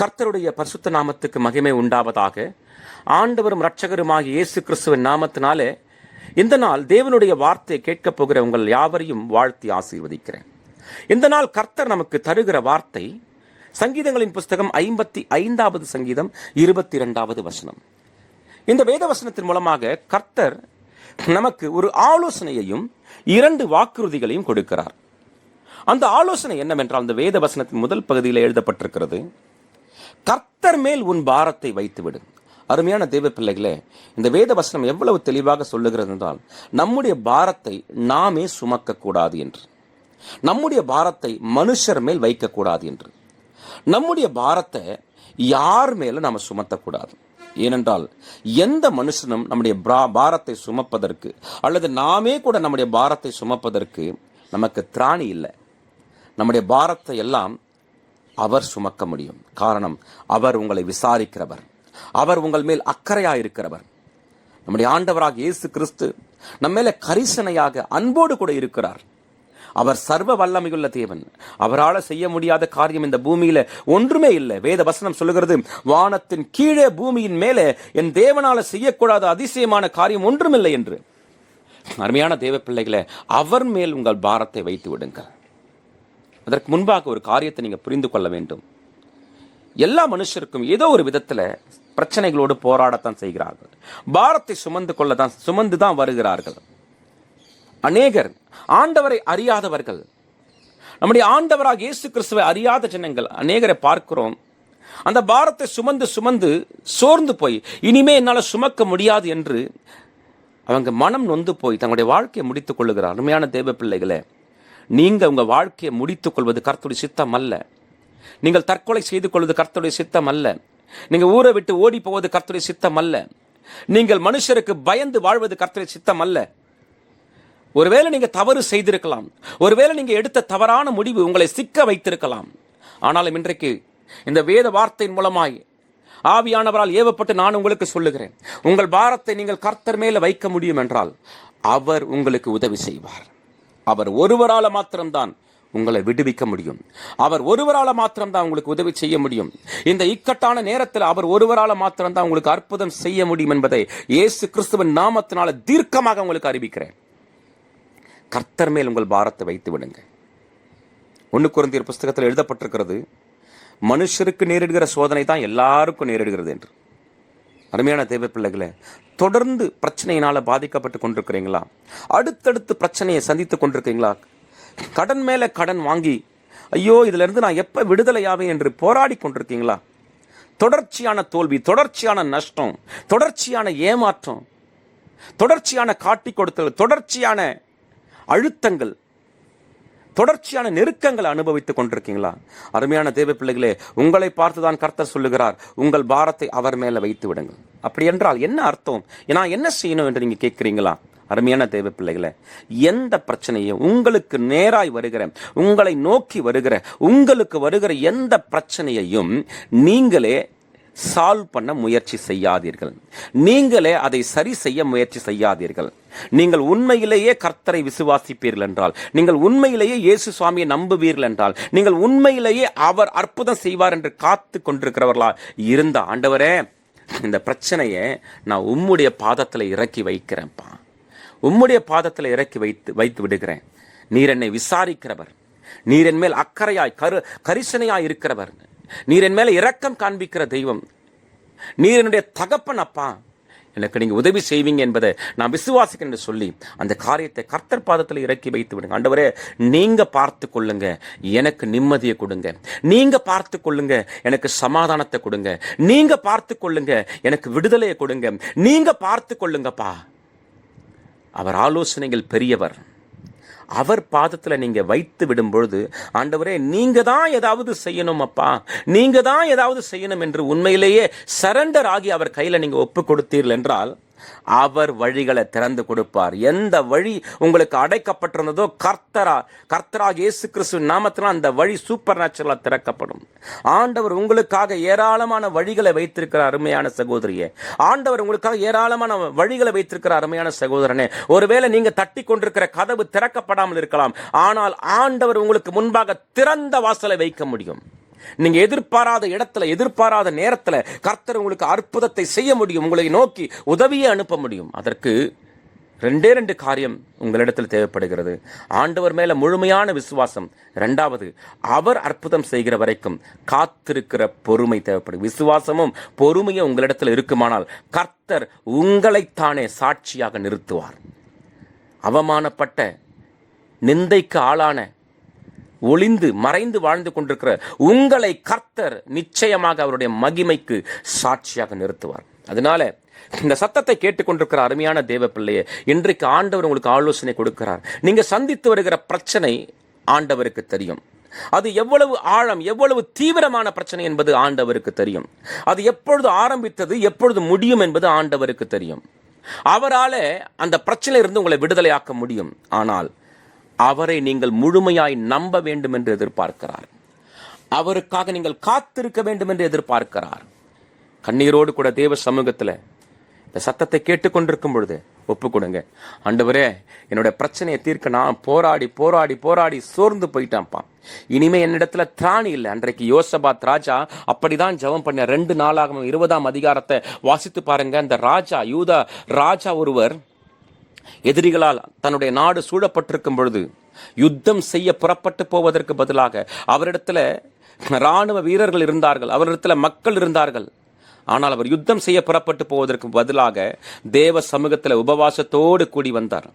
கர்த்தருடைய பரிசுத்த நாமத்துக்கு மகிமை உண்டாவதாக. ஆண்டவரும் இரட்சகருமாகிய இயேசு கிறிஸ்துவின் நாமத்தினாலே இந்த நாள் தேவனுடைய வார்த்தையை கேட்கப் போகிற உங்கள் யாவரையும் வாழ்த்தி ஆசீர்வதிக்கிறேன். இந்த நாள் கர்த்தர் நமக்கு தருகிற வார்த்தை சங்கீதங்களின் புஸ்தகம் ஐம்பத்தி ஐந்தாவது சங்கீதம் இருபத்தி இரண்டாவது வசனம். இந்த வேத வசனத்தின் மூலமாக கர்த்தர் நமக்கு ஒரு ஆலோசனையையும் இரண்டு வாக்குறுதிகளையும் கொடுக்கிறார். அந்த ஆலோசனை என்னவென்றால் அந்த வேத வசனத்தின் முதல் பகுதியில் எழுதப்பட்டிருக்கிறது கர்த்தர் மேல் உன் பாரத்தை வைத்துவிடு. அருமையான தெய்வ பிள்ளைகளே இந்த வேத வசனம் எவ்வளவு தெளிவாக சொல்லுகிறது என்றால் நம்முடைய பாரத்தை நாமே சுமக்க கூடாது என்று. நம்முடைய பாரத்தை மனுஷர் மேல் வைக்கக்கூடாது என்று. நம்முடைய பாரத்தை யார் மேலும் நாம் சுமத்தக்கூடாது? ஏனென்றால் எந்த மனுஷனும் நம்முடைய பிரா- பாரத்தை சுமப்பதற்கு அல்லது நாமே கூட நம்முடைய பாரத்தை சுமப்பதற்கு நமக்கு திராணி இல்லை. நம்முடைய பாரத்தை எல்லாம் அவர் சுமக்க முடியும். காரணம் அவர் உங்களை விசாரிக்கிறவர். அவர் உங்கள் மேல் அக்கறையாக இருக்கிறவர் நம்முடைய ஆண்டவராக இயேசு கிறிஸ்து நம்ம மேல கரிசனையாக அன்போடு கூட இருக்கிறார். அவர் சர்வ வல்லமையுள்ள தேவன். அவரால் செய்ய முடியாத காரியம் இந்த பூமியில ஒன்றுமே இல்லை. வேத வசனம் சொல்லுகிறது வானத்தின் கீழே பூமியின் மேலே என் தேவனால செய்யக்கூடாத அதிசயமான காரியம் ஒன்றுமில்லை என்று. அருமையான தேவ பிள்ளைகளை அவர் மேல் உங்கள் பாரத்தை வைத்து விடுங்கள். அதற்கு முன்பாக ஒரு காரியத்தை நீங்கள் புரிந்து கொள்ள வேண்டும். எல்லா மனுஷருக்கும் ஏதோ ஒரு விதத்தில் பிரச்சனைகளோடு போராடத்தான் செய்கிறார்கள். பாரத்தை சுமந்து கொள்ள தான் சுமந்து தான் வருகிறார்கள். அநேகர் ஆண்டவரை அறியாதவர்கள். நம்முடைய ஆண்டவராக இயேசு கிறிஸ்துவை அறியாத ஜனங்கள் அநேகரை பார்க்கிறோம். அந்த பாரத்தை சுமந்து சுமந்து சோர்ந்து போய் இனிமே என்னால் சுமக்க முடியாது என்று அவங்க மனம் நொந்து போய் தங்களுடைய வாழ்க்கையை முடித்துக் கொள்ளுகிறார். அருமையான தேவ பிள்ளைகளை நீங்கள் உங்கள் வாழ்க்கையை முடித்துக் கொள்வது கர்த்தருடைய சித்தம் அல்ல நீங்கள் தற்கொலை செய்து கொள்வது கர்த்தருடைய சித்தம் அல்ல நீங்கள் ஊரை விட்டு ஓடி போவது கர்த்தருடைய சித்தம் அல்ல நீங்கள் மனுஷருக்கு பயந்து வாழ்வது கர்த்தருடைய சித்தம் அல்ல ஒருவேளை நீங்க தவறு செய்திருக்கலாம். ஒருவேளை நீங்க எடுத்த தவறான முடிவு உங்களை சிக்க வைத்திருக்கலாம். ஆனாலும் இன்றைக்கு இந்த வேத வார்த்தையின் மூலமாய் ஆவியானவரால் ஏவப்பட்டு நான் உங்களுக்கு சொல்லுகிறேன். உங்கள் பாரத்தை நீங்கள் கர்த்தர் மேல வைக்க முடியும் என்றால் அவர் உங்களுக்கு உதவி செய்வார். அவர் ஒருவரால் மாத்திரம்தான் உங்களை விடுவிக்க முடியும். அவர் ஒருவரால் மாத்திரம்தான் உங்களுக்கு உதவி செய்ய முடியும். இந்த இக்கட்டான நேரத்தில் அவர் ஒருவரால் மாத்திரம்தான் உங்களுக்கு அற்புதம் செய்ய முடியும் என்பதை இயேசு கிறிஸ்துவின் நாமத்தினால தீர்க்கமாக உங்களுக்கு அறிவிக்கிறேன். கர்த்தர் மேல் உங்கள் பாரத்தை வைத்து விடுங்க ஒன்று குருந்தியர் புஸ்தகத்தில் எழுதப்பட்டிருக்கிறது மனுஷருக்கு நேரிடுகிற சோதனை தான் எல்லாருக்கும் நேரிடுகிறது என்று. அருமையான தேவ பிள்ளைகளே தொடர்ந்து பிரச்சனையினால் பாதிக்கப்பட்டு கொண்டிருக்கிறீங்களா? அடுத்தடுத்து பிரச்சனையை சந்தித்து கொண்டிருக்கீங்களா கடன் மேலே கடன் வாங்கி ஐயோ இதிலிருந்து நான் எப்போ விடுதலையாவேன் என்று போராடி கொண்டிருக்கீங்களா? தொடர்ச்சியான தோல்வி தொடர்ச்சியான நஷ்டம் தொடர்ச்சியான ஏமாற்றம் தொடர்ச்சியான காட்டி கொடுத்தல் தொடர்ச்சியான அழுத்தங்கள் தொடர்ச்சியான நெருக்கங்களை அனுபவித்துக் கொண்டிருக்கீங்களா? அருமையான தேவ பிள்ளைகளே உங்களை பார்த்துதான் கர்த்தர் சொல்லுகிறார். உங்கள் பாரத்தை அவர் மேல வைத்து விடுங்கள். அப்படி என்றால் என்ன அர்த்தம்? நான் என்ன செய்யணும் என்று நீங்க கேட்கிறீங்களா? அருமையான தேவ பிள்ளைகளை எந்த பிரச்சனையும் உங்களுக்கு நேராய் வருகிற உங்களை நோக்கி வருகிற உங்களுக்கு வருகிற எந்த பிரச்சனையையும் நீங்களே சால்வ் பண்ண முயற்சி செய்யாதீர்கள். நீங்களே அதை சரி செய்ய முயற்சி செய்யாதீர்கள். நீங்கள் உண்மையிலேயே கர்த்தரை விசுவாசிப்பீர்கள் என்றால் நீங்கள் உண்மையிலேயே இயேசு சுவாமியை நம்புவீர்கள் என்றால் நீங்கள் உண்மையிலேயே அவர் அற்புதம் செய்வார் என்று காத்து கொண்டிருக்கிறவர்களா இருந்த ஆண்டவரே இந்த பிரச்சனையை நான் உம்முடைய பாதத்தில் இறக்கி வைக்கிறேன்ப்பா. உம்முடைய பாதத்தில் இறக்கி வைத்து வைத்து விடுகிறேன். நீர் என்னை விசாரிக்கிறவர். நீர் என் மேல் அக்கறையாய் கரு கரிசனையாய் இருக்கிறவர். நீர் என் மேலே இரக்கம் காண்பிக்கிற தெய்வம். நீர் என்னுடைய தகப்பன் அப்பா. எனக்கு நீங்கள் உதவி செய்வீங்க என்பதை நான் விசுவாசிக்கிறேன் என்று சொல்லி அந்த காரியத்தை கர்த்தர் பாதத்தில் இறக்கி வைத்து விடுங்க. ஆண்டவரே நீங்கள் பார்த்து கொள்ளுங்க. எனக்கு நிம்மதியை கொடுங்க. நீங்கள் பார்த்து கொள்ளுங்க. எனக்கு சமாதானத்தை கொடுங்க. நீங்கள் பார்த்து கொள்ளுங்க. எனக்கு விடுதலையை கொடுங்க. நீங்கள் பார்த்து கொள்ளுங்கப்பா. அவர் ஆலோசனைகள் பெரியவர். அவர் பாதத்தில் நீங்கள் வைத்து விடும் பொழுது ஆண்டவரே நீங்கள் தான் ஏதாவது செய்யணும் அப்பா. நீங்கள் தான் ஏதாவது செய்யணும் என்று உண்மையிலேயே சரண்டர் ஆகி அவர் கையில் நீங்கள் ஒப்பு கொடுத்தீர்கள் என்றால் அவர் வழிகளை திறந்து கொடுப்பார். எந்த வழி உங்களுக்கு அடைக்கப்பட்டிருந்ததோ கர்த்தரா கர்த்தரா இயேசு கிறிஸ்து நாமத்தில் அந்த வழி சூப்பர் நேச்சுரலாக திறக்கப்படும். ஆண்டவர் உங்களுக்காக ஏராளமான வழிகளை வைத்திருக்கிறார் அருமையான சகோதரியே. ஆண்டவர் உங்களுக்காக ஏராளமான வழிகளை வைத்திருக்கிற அருமையான சகோதரனே. ஒருவேளை நீங்க தட்டி கொண்டிருக்கிற கதவு திறக்கப்படாமல் இருக்கலாம். ஆனால் ஆண்டவர் உங்களுக்கு முன்பாக திறந்த வாசலை வைக்க முடியும். நீங்க எதிர்பாராத இடத்துல எதிர்பாராத நேரத்துல கர்த்தர் உங்களுக்கு அற்புதத்தை செய்ய முடியும் உங்களை நோக்கி உதவியை அனுப்ப முடியும். அதற்கு ரெண்டே ரெண்டு காரியம் உங்களிடத்தில் தேவைப்படுகிறது. ஆண்டவர் மேல முழுமையான விசுவாசம். ரெண்டாவது அவர் அற்புதம் செய்கிற வரைக்கும் காத்திருக்கிற பொறுமை தேவைப்படும். விசுவாசமும் பொறுமையும் உங்களிடத்தில் இருக்குமானால் கர்த்தர் உங்களைத்தானே சாட்சியாக நிறுத்துவார். அவமானப்பட்ட நிந்தைக்கு ஆளான ஒளிந்து மறைந்து வாழ்ந்து கொண்டிருக்கிற உங்களை கர்த்தர் நிச்சயமாக அவருடைய மகிமைக்கு சாட்சியாக நிறுத்துவார். அதனால இந்த சத்தத்தை கேட்டுக்கொண்டிருக்கிற அருமையான தேவ பிள்ளையே இன்றைக்கு ஆண்டவர் உங்களுக்கு ஆலோசனை கொடுக்கிறார். நீங்க சந்தித்து வருகிற பிரச்சனை ஆண்டவருக்கு தெரியும். அது எவ்வளவு ஆழம் எவ்வளவு தீவிரமான பிரச்சனை என்பது ஆண்டவருக்கு தெரியும். அது எப்பொழுது ஆரம்பித்தது எப்பொழுது முடியும் என்பது ஆண்டவருக்கு தெரியும். அவரால அந்த பிரச்சனையிலிருந்து உங்களை விடுதலையாக்க முடியும். ஆனால் அவரை நீங்கள் முழுமையாய் நம்ப வேண்டும் என்று எதிர்பார்க்கிறார். அவருக்காக நீங்கள் காத்திருக்க வேண்டும் என்று எதிர்பார்க்கிறார். கண்ணீரோடு கூட தேவ சமூகத்தில் இந்த சத்தத்தை கேட்டுக்கொண்டிருக்கும் பொழுது ஒப்பு கொடுங்க. ஆண்டவரே என்னோட பிரச்சனையை தீர்க்க நான் போராடி போராடி போராடி சோர்ந்து போயிட்டான்ப்பா. இனிமே என்னிடத்துல திராணி இல்லை. அன்றைக்கு யோசபாத் ராஜா அப்படிதான் ஜெபம் பண்ண ரெண்டு நாளாகவும் இருபதாம் அதிகாரத்தை வாசித்து பாருங்க. அந்த ராஜா யூதா ராஜா ஒருவர் எதிரிகளால் தன்னுடைய நாடு சூழப்பட்டிருக்கும் பொழுது யுத்தம் செய்ய புறப்பட்டு போவதற்கு பதிலாக அவரிடத்துல ராணுவ வீரர்கள் இருந்தார்கள் அவரிடத்துல மக்கள் இருந்தார்கள். ஆனால் அவர் யுத்தம் செய்ய புறப்பட்டு போவதற்கு பதிலாக தேவ சமூகத்தில் உபவாசத்தோடு கூடி வந்தார்.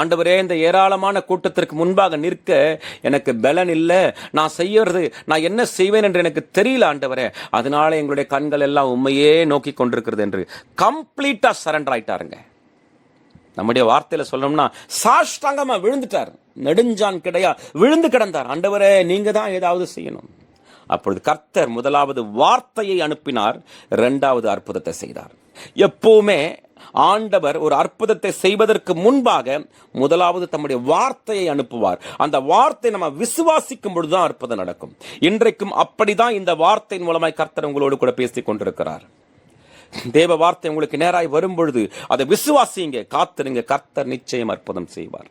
ஆண்டவரே இந்த ஏராளமான கூட்டத்திற்கு முன்பாக நிற்க எனக்கு பலன் இல்லை. நான் செய்யறது நான் என்ன செய்வேன் என்று எனக்கு தெரியல ஆண்டவரே. அதனால எங்களுடைய கண்கள் எல்லாம் உண்மையே நோக்கி கொண்டிருக்கிறது என்று கம்ப்ளீட்டா சரண்டர் ஆயிட்டாருங்க. நம்முடைய வார்த்தையில சொல்லணும்னா சாஷ்டாங்கமா விழுந்துட்டார். நெடுஞ்சான் கிடையா விழுந்து கிடந்தார். ஆண்டவரே நீங்க தான் ஏதாவது செய்யணும். அப்பொழுது கர்த்தர் முதலாவது வார்த்தையை அனுப்பினார். இரண்டாவது அற்புதத்தை செய்தார். எப்பவுமே ஆண்டவர் ஒரு அற்புதத்தை செய்வதற்கு முன்பாக முதலாவது தம்முடைய வார்த்தையை அனுப்புவார். அந்த வார்த்தை நம்ம விசுவாசிக்கும் பொழுதுதான் அற்புதம் நடக்கும். இன்றைக்கும் அப்படிதான் இந்த வார்த்தையின் மூலமாய் கர்த்தர் உங்களோடு கூட பேசிக் கொண்டிருக்கிறார். தேவ வார்த்தை உங்களுக்கு நேராய் வரும்பொழுது அதை விசுவாசிங்க காத்திருங்க கர்த்தர் நிச்சயம் அற்புதம் செய்வார்.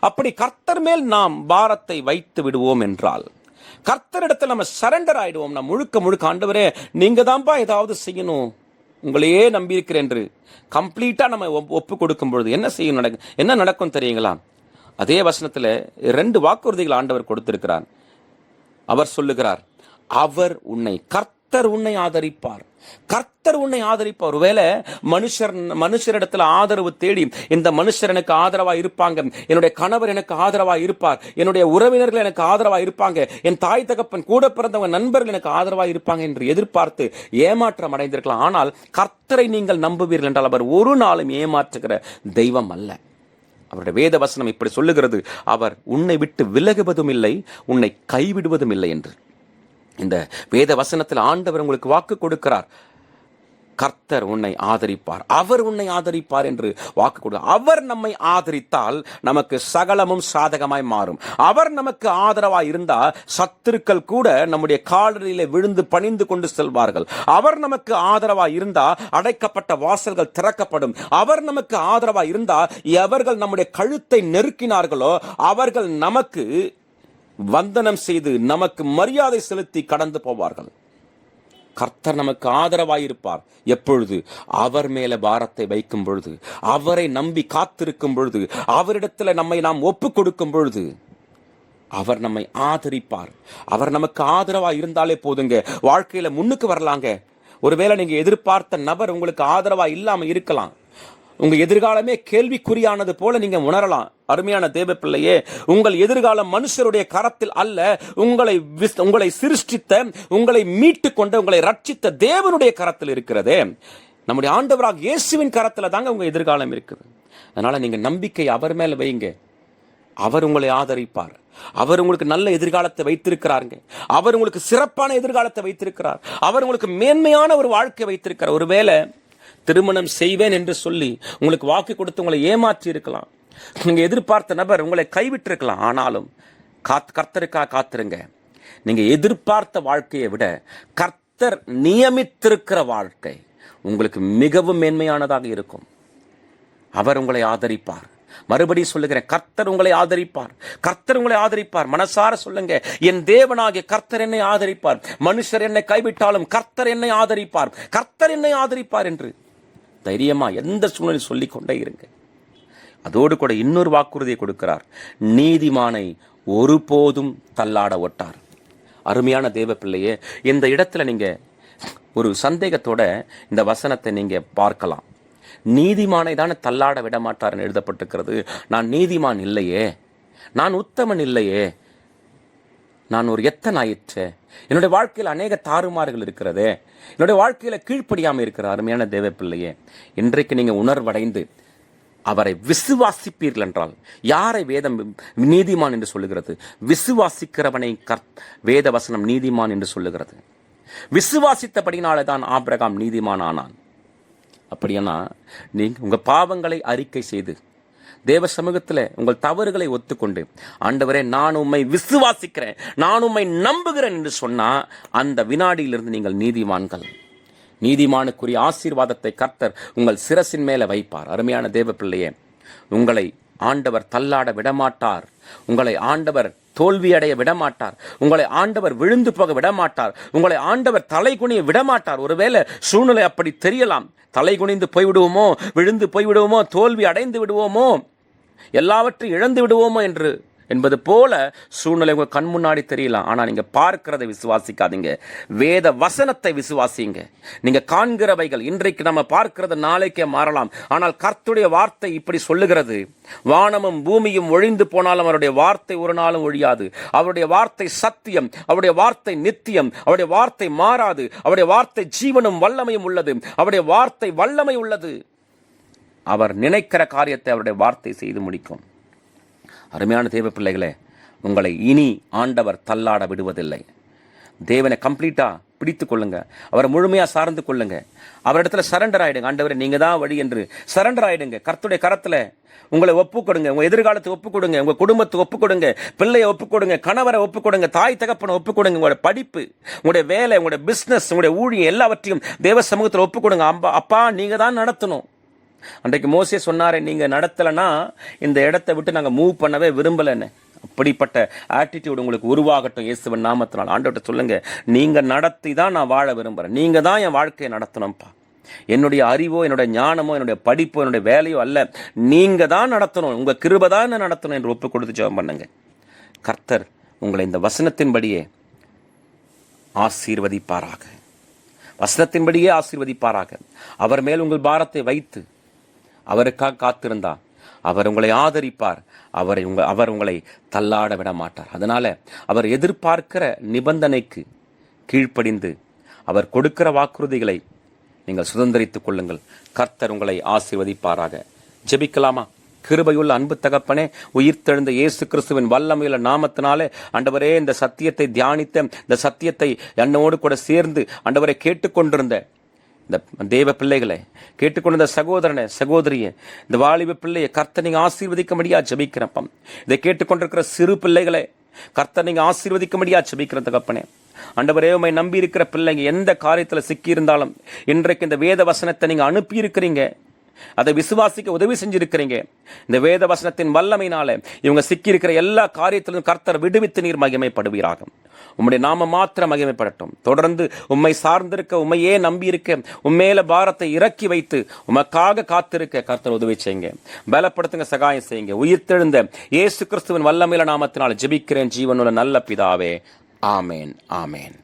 அப்படி கர்த்தர் மேல் நாம் பாரத்தை வைத்து விடுவோம் என்றால் கர்த்தரிடத்தில் நம்ம சரண்டர் ஆயிடுவோம். நம்ம முழுக்க முழுக்க ஆண்டவரே நீங்க தான்ப்பா ஏதாவது செய்யணும். உங்களையே நம்பியிருக்கிறேன் என்று கம்ப்ளீட்டாக நம்ம ஒப்- ஒப்பு கொடுக்கும் பொழுது என்ன செய்யும் நடக்கும் என்ன நடக்கும் தெரியுங்களா? அதே வசனத்தில் ரெண்டு வாக்குறுதிகள் ஆண்டவர் கொடுத்திருக்கிறார். அவர் சொல்லுகிறார் அவர் உன்னை கர்த்தர் உன்னை ஆதரிப்பார். கர்த்தர் உன்னை ஆதரிப்பார். ஒருவேளை மனுஷர் மனுஷரிடத்துல ஆதரவு தேடி இந்த மனுஷர் எனக்கு ஆதரவா இருப்பாங்க. என்னுடைய கணவர் எனக்கு ஆதரவா இருப்பார். என்னுடைய உறவினர்கள் எனக்கு ஆதரவா இருப்பாங்க. என் தாய் தகப்பன் கூட பிறந்தவங்க நண்பர்கள் எனக்கு ஆதரவா இருப்பாங்க என்று எதிர்பார்த்து ஏமாற்றம் அடைந்திருக்கலாம். ஆனால் கர்த்தரை நீங்கள் நம்புவீர்கள் என்றால் அவர் ஒரு நாளும் ஏமாற்றுகிற தெய்வம் அல்ல. அவருடைய வேத வசனம் இப்படி சொல்லுகிறது. அவர் உன்னை விட்டு விலகுவதும் இல்லை உன்னை கைவிடுவதும் இல்லை என்று. இந்த வேத வசனத்தில் ஆண்டவர் உங்களுக்கு வாக்கு கொடுக்கிறார். கர்த்தர் உன்னை ஆதரிப்பார். அவர் உன்னை ஆதரிப்பார் என்று வாக்கு கொடு. அவர் நம்மை ஆதரித்தால் நமக்கு சகலமும் சாதகமாய் மாறும். அவர் நமக்கு ஆதரவாய் இருந்தால் சத்துருக்கள் கூட நம்முடைய காலடியிலே விழுந்து பணிந்து கொண்டு செல்வார்கள். அவர் நமக்கு ஆதரவாய் இருந்தால் அடைக்கப்பட்ட வாசல்கள் திறக்கப்படும். அவர் நமக்கு ஆதரவாய் இருந்தால் எவர்கள் நம்முடைய கழுத்தை நெருக்கினார்களோ அவர்கள் நமக்கு வந்தனம் செய்து நமக்கு மரியாதை செலுத்தி கடந்து போவார்கள். கர்த்தர் நமக்கு ஆதரவாயிருப்பார். எப்பொழுது? அவர் மேல பாரத்தை வைக்கும் பொழுது அவரை நம்பி காத்திருக்கும் பொழுது அவரிடத்துல நம்மை நாம் ஒப்பு கொடுக்கும் பொழுது அவர் நம்மை ஆதரிப்பார். அவர் நமக்கு ஆதரவா இருந்தாலே போதுங்க. வாழ்க்கையில முன்னுக்கு வரலாங்க. ஒருவேளை நீங்க எதிர்பார்த்த நபர் உங்களுக்கு ஆதரவா இல்லாம இருக்கலாம். உங்கள் எதிர்காலமே கேள்விக்குறியானது போல நீங்கள் உணரலாம். அருமையான தேவ பிள்ளையே உங்கள் எதிர்காலம் மனுஷருடைய கரத்தில் அல்ல. உங்களை விஸ்- உங்களை சிருஷ்டித்த உங்களை மீட்டு கொண்ட உங்களை ரட்சித்த தேவனுடைய கரத்தில் இருக்கிறதே. நம்முடைய ஆண்டவராக இயேசுவின் கரத்தில் தாங்க உங்கள் எதிர்காலம் இருக்குது. அதனால் நீங்கள் நம்பிக்கை அவர் மேலே வைங்க. அவர் உங்களை ஆதரிப்பார். அவர் உங்களுக்கு நல்ல எதிர்காலத்தை வைத்திருக்கிறாருங்க. அவர் உங்களுக்கு சிறப்பான எதிர்காலத்தை வைத்திருக்கிறார். அவர் உங்களுக்கு மேன்மையான ஒரு வாழ்க்கை வைத்திருக்கிறார். ஒருவேளை திருமணம் செய்வேன் என்று சொல்லி உங்களுக்கு வாக்கு கொடுத்து உங்களை ஏமாற்றி இருக்கலாம் நீங்கள் எதிர்பார்த்த நபர் உங்களை கைவிட்டிருக்கலாம். ஆனாலும் காத் கர்த்தருக்காக காத்திருங்க. நீங்கள் எதிர்பார்த்த வாழ்க்கையை விட கர்த்தர் நியமித்திருக்கிற வாழ்க்கை உங்களுக்கு மிகவும் மேன்மையானதாக இருக்கும். அவர் உங்களை ஆதரிப்பார். மறுபடியும் சொல்லுகிறேன் கர்த்தர் உங்களை ஆதரிப்பார். கர்த்தர் உங்களை ஆதரிப்பார். மனசார சொல்லுங்க என் தேவனாகிய கர்த்தர் என்னை ஆதரிப்பார். மனுஷர் என்னை கைவிட்டாலும் கர்த்தர் என்னை ஆதரிப்பார். கர்த்தர் என்னை ஆதரிப்பார் என்று தைரியமாக எந்த சூழ்நிலை சொல்லி கொண்டே இருங்க அதோடு கூட இன்னொரு வாக்குறுதியை கொடுக்கிறார். நீதிமானை ஒருபோதும் தள்ளாட ஒட்டார். அருமையான தேவ பிள்ளையே இந்த இடத்துல நீங்கள் ஒரு சந்தேகத்தோட இந்த வசனத்தை நீங்கள் பார்க்கலாம். நீதிமானை தானே தள்ளாட விட மாட்டார்னு எழுதப்பட்டிருக்கிறது. நான் நீதிமான் இல்லையே. நான் உத்தமன் இல்லையே. நான் ஒரு எத்தன் ஆயிற்றே என்னுடைய வாழ்க்கையில் அநேக தாறுமாறுகள் இருக்கிறதே. என்னுடைய வாழ்க்கையில் கீழ்ப்படியாமல் இருக்கிற அருமையான தேவ பிள்ளையே இன்றைக்கு நீங்கள் உணர்வடைந்து அவரை விசுவாசிப்பீர்கள் என்றால் யாரை வேதம் நீதிமான் என்று சொல்லுகிறது? விசுவாசிக்கிறவனை கர் வேத வசனம் நீதிமான் என்று சொல்லுகிறது. விசுவாசித்தபடினாலே தான் ஆபிரகாம் நீதிமான் ஆனான். அப்படியானா நீங்கள் உங்கள் பாவங்களை அறிக்கை செய்து தேவ சமூகத்தில் உங்கள் தவறுகளை ஒத்துக்கொண்டு ஆண்டவரே நான் உம்மை விசுவாசிக்கிறேன் நான் உம்மை நம்புகிறேன் என்று சொன்னால் அந்த வினாடியிலிருந்து நீங்கள் நீதிமான்கள். நீதிமானுக்குரிய ஆசீர்வாதத்தை கர்த்தர் உங்கள் சிரசின் மேலே வைப்பார். அருமையான தேவ பிள்ளையே உங்களை ஆண்டவர் தள்ளாட விடமாட்டார். உங்களை ஆண்டவர் தோல்வியடைய விடமாட்டார். உங்களை ஆண்டவர் விழுந்து போக விடமாட்டார். உங்களை ஆண்டவர் தலை குனிய விடமாட்டார். ஒருவேளை சூழ்நிலை அப்படி தெரியலாம். தலை குனிந்து போய்விடுவோமோ? விழுந்து போய்விடுவோமோ? தோல்வி அடைந்து விடுவோமோ? எல்லாவற்றையும் இழந்து விடுவோமோ என்று? என்பது போல சூழ்நிலை உங்கள் கண் முன்னாடி தெரியலாம் ஆனால் நீங்கள் பார்க்கிறதை விசுவாசிக்காதீங்க. வேத வசனத்தை விசுவாசிங்க. நீங்கள் காண்கிறவைகள் இன்றைக்கு நம்ம பார்க்கிறது நாளைக்கே மாறலாம். ஆனால் கர்த்துடைய வார்த்தை இப்படி சொல்லுகிறது. வானமும் பூமியும் ஒழிந்து போனாலும் அவருடைய வார்த்தை ஒரு நாளும் ஒழியாது. அவருடைய வார்த்தை சத்தியம் அவருடைய வார்த்தை நித்தியம் அவருடைய வார்த்தை மாறாது. அவருடைய வார்த்தை ஜீவனும் வல்லமையும் உள்ளது. அவருடைய வார்த்தை வல்லமை உள்ளது. அவர் நினைக்கிற காரியத்தை அவருடைய வார்த்தை செய்து முடிக்கும். அருமையான தேவ பிள்ளைகளே உங்களை இனி ஆண்டவர் தள்ளாட விடுவதில்லை. தேவனை கம்ப்ளீட்டாக பிடித்து கொள்ளுங்க. அவரை முழுமையாக சார்ந்து கொள்ளுங்க. அவரிடத்துல சரண்டர் ஆயிடுங்க. ஆண்டவரை நீங்கள் தான் வழி என்று சரண்டர் ஆகிடுங்க கர்த்துடைய கரத்தில் உங்களை ஒப்பு கொடுங்க. உங்கள் எதிர்காலத்தை ஒப்பு கொடுங்க. உங்கள் குடும்பத்தை ஒப்பு கொடுங்க. பிள்ளையை ஒப்பு கொடுங்க. கணவரை ஒப்பு கொடுங்க. தாய் தகப்பனை ஒப்பு கொடுங்க. உங்களோட படிப்பு உங்களுடைய வேலை உங்களுடைய பிஸ்னஸ் உங்களுடைய ஊழியம் எல்லாவற்றையும் தேவ சமூகத்தில் ஒப்பு கொடுங்க. அம்பா அப்பா நீங்கள் தான் நடத்தணும். அன்றைக்கு மோசே சொன்னாரே நீங்கள் நடத்தலைன்னா இந்த இடத்தை விட்டு நாங்கள் மூவ் பண்ணவே விரும்பலன்னு. அப்படிப்பட்ட ஆட்டிடியூட் உங்களுக்கு உருவாகட்டும் இயேசுவன் நாமத்தினால். ஆண்டவர்கிட்ட சொல்லுங்கள் நீங்கள் நடத்தி தான் நான் வாழ விரும்புகிறேன் நீங்கள் தான் என் வாழ்க்கையை நடத்தணும்ப்பா. என்னுடைய அறிவோ என்னுடைய ஞானமோ என்னுடைய படிப்போ என்னுடைய வேலையோ அல்ல. நீங்கள் தான் நடத்தணும். உங்கள் கிருபை தான் என்ன நடத்தணும் என்று ஒப்பு கொடுத்து ஜெபம் பண்ணுங்க. கர்த்தர் உங்களை இந்த வசனத்தின்படியே ஆசீர்வதிப்பாராக. வசனத்தின்படியே ஆசீர்வதிப்பாராக. அவர் மேல் உங்கள் பாரத்தை வைத்து அவருக்காக காத்திருந்தா அவர் உங்களை ஆதரிப்பார். அவரை உங்க அவர் உங்களை தள்ளாட விட மாட்டார் அதனால அவர் எதிர்பார்க்கிற நிபந்தனைக்கு கீழ்ப்படிந்து அவர் கொடுக்கிற வாக்குறுதிகளை நீங்கள் சுதந்திரித்துக் கொள்ளுங்கள். கர்த்தர் உங்களை ஆசிர்வதிப்பாராக. ஜெபிக்கலாமா? கிருபையுள்ள அன்பு தகப்பனே உயிர்த்தெழுந்த இயேசு கிறிஸ்துவின் வல்லமையுள்ள நாமத்தினாலே அண்டவரே இந்த சத்தியத்தை தியானித்த இந்த சத்தியத்தை என்னோடு கூட சேர்ந்து அண்டவரை கேட்டுக்கொண்டிருந்த இந்த தேவ பிள்ளைகளை கேட்டுக்கொண்ட சகோதரனை சகோதரியை இந்த வாலிப பிள்ளையை கர்த்த நீங்கள் ஆசீர்வதிக்க முடியா ஜபிக்கிறப்பம். இதை கேட்டுக்கொண்டிருக்கிற சிறு பிள்ளைகளை கர்த்தனை நீங்க ஆசீர்வதிக்க முடியா ஜபிக்கிற தகப்பனே. ஆண்டவரே உமை நம்பி இருக்கிற பிள்ளைங்க எந்த காரியத்தில் சிக்கியிருந்தாலும் இன்றைக்கு இந்த வேத வசனத்தை நீங்கள் அனுப்பி இருக்கிறீங்க அதை விசுவாசிக்க உதவி செஞ்சிருக்கிறீங்க. இந்த வேத வசனத்தின் வல்லமையினால இவங்க சிக்கி இருக்கிற எல்லா காரியத்திலும் கர்த்தர் விடுவித்து நீர் மகிமைப்படுவீராகும் உம்முடைய நாம மாத்திரம் மகிமைப்படட்டும். தொடர்ந்து உம்மை சார்ந்திருக்க உண்மையே நம்பியிருக்க உண்மையில பாரத்தை இறக்கி வைத்து உமக்காக காத்திருக்க கர்த்தர் உதவி செய்யுங்க. பலப்படுத்துங்க சகாயம் செய்யுங்க. உயிர்த்தெழுந்த இயேசு கிறிஸ்துவின் வல்லமையில நாமத்தினால் ஜெபிக்கிறேன். ஜீவனுள்ள நல்ல பிதாவே. ஆமேன் ஆமேன்.